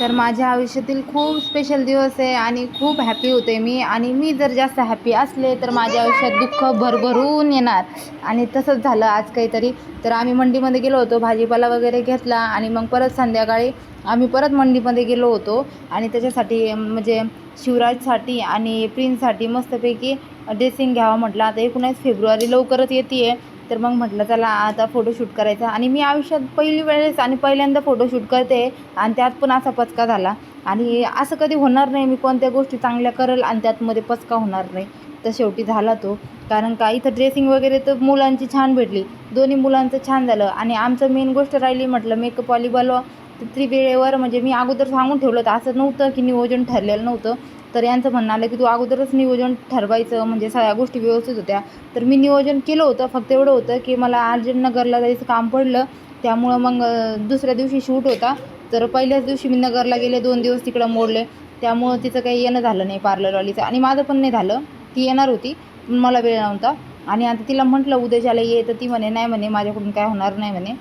तर माझ्या आयुष्यातील खूप स्पेशल दिवस आहे आणि खूप हॅपी होते मी. आणि मी जर जास्त हॅपी असले तर माझ्या आयुष्यात दुःख भरभरून येणार. आणि तसंच झालं आज काहीतरी. तर आम्ही मंडीमध्ये गेलो होतो भाजीपाला वगैरे घेतला आणि मग परत संध्याकाळी आम्ही परत मंडीमध्ये गेलो होतो. आणि त्याच्यासाठी म्हणजे शिवराजसाठी आणि प्रिन्ससाठी मस्तपैकी ड्रेसिंग घ्यावा म्हटलं. आता एकोणीस फेब्रुवारी लवकरच येते आहे तर मग म्हटलं चला आता फोटोशूट करायचा. आणि मी आयुष्यात पहिली वेळेस आणि पहिल्यांदा फोटोशूट करते आणि त्यात पण असा पचका झाला. आणि असं कधी होणार नाही मी कोणत्या गोष्टी चांगल्या करेल आणि त्यातमध्ये पचका होणार नाही. तर शेवटी झाला तो. कारण का इथं ड्रेसिंग वगैरे तर मुलांची छान भेटली. दोन्ही मुलांचं छान झालं. आणि आमचं मेन गोष्ट राहिली म्हटलं मेकअपवाली बोलवा तर वेळेवर म्हणजे मी अगोदर सांगून ठेवलं होतं. असं नव्हतं की नियोजन ठरलेलं नव्हतं. तर यांचं म्हणणं आलं की तू अगोदरच नियोजन ठरवायचं म्हणजे सगळ्या गोष्टी व्यवस्थित होत्या. तर मी नियोजन केलं होतं फक्त एवढं होतं की मला अर्जंट नगरला जायचं काम पडलं. त्यामुळं मग दुसऱ्या दिवशी शूट होता. तर पहिल्याच दिवशी मी नगरला गेले दोन दिवस तिकडं मोडले. त्यामुळं तिचं काही येणं झालं नाही पार्लरवालीचं आणि माझं पण नाही झालं. ती येणार होती पण मला वेळ नव्हता. आणि आता तिला म्हटलं उद्याच्याला ये. तर ती म्हणे नाही म्हणे माझ्याकडून काय होणार नाही म्हणे.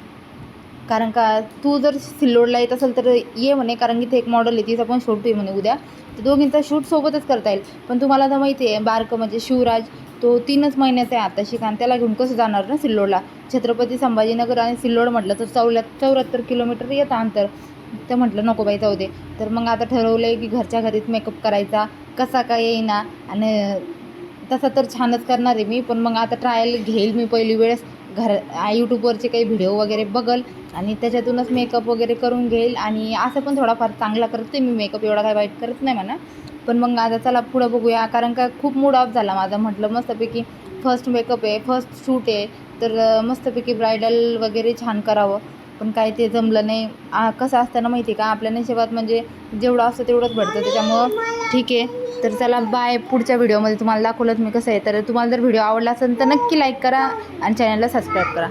कारण का तू जर सिल्लोडला येत असेल तर ये म्हणे कारण की इथे एक मॉडेल आहे तीच पण शूट आहे म्हणे उद्या. तर दोघींचा शूट सोबतच करता येईल. पण तुम्हाला तर माहिती आहे बारकं म्हणजे शिवराज तो तीनच महिन्याचा आहे आता शिकान त्याला घेऊन कसं जाणार ना सिल्लोडला? छत्रपती संभाजीनगर आणि सिल्लोड म्हटलं तर चौऱ्या चौऱ्याहत्तर किलोमीटर येतं अंतर. तर म्हटलं नको बाई जाऊ दे. तर मग आता ठरवलं आहे की घरच्या घरीच मेकअप करायचा कसा काय येईना आणि तसा तर छानच करणार आहे मी पण मग आता ट्रायल घेईल मी पहिली वेळेस. घर यूट्यूबवरचे काही व्हिडिओ वगैरे बघल आणि त्याच्यातूनच मेकअप वगैरे करून घेईल आणि असं पण थोडाफार चांगला करते मी मेकअप एवढा काही वाईट करत नाही म्हणा. पण मग आता चला पुढं बघूया. कारण का खूप मूड ऑफ झाला माझा. म्हटलं मस्तपैकी फर्स्ट मेकअप आहे फर्स्ट शूट आहे. तर मस्तपैकी ब्रायडल वगैरे छान करावं. पण काय ते जमलं नाही. आ, कसं असताना माहिती आहे का? आपल्या नशिबात म्हणजे जेवढं असतं तेवढंच भेटतं त्याच्यामुळं ठीक आहे. तर चला बाय पुढच्या व्हिडिओमध्ये तुम्हाला दाखवलं मी कसं आहे. तर तुम्हाला जर व्हिडिओ आवडला असेल तर नक्की लाईक करा आणि चॅनलला सबस्क्राईब करा.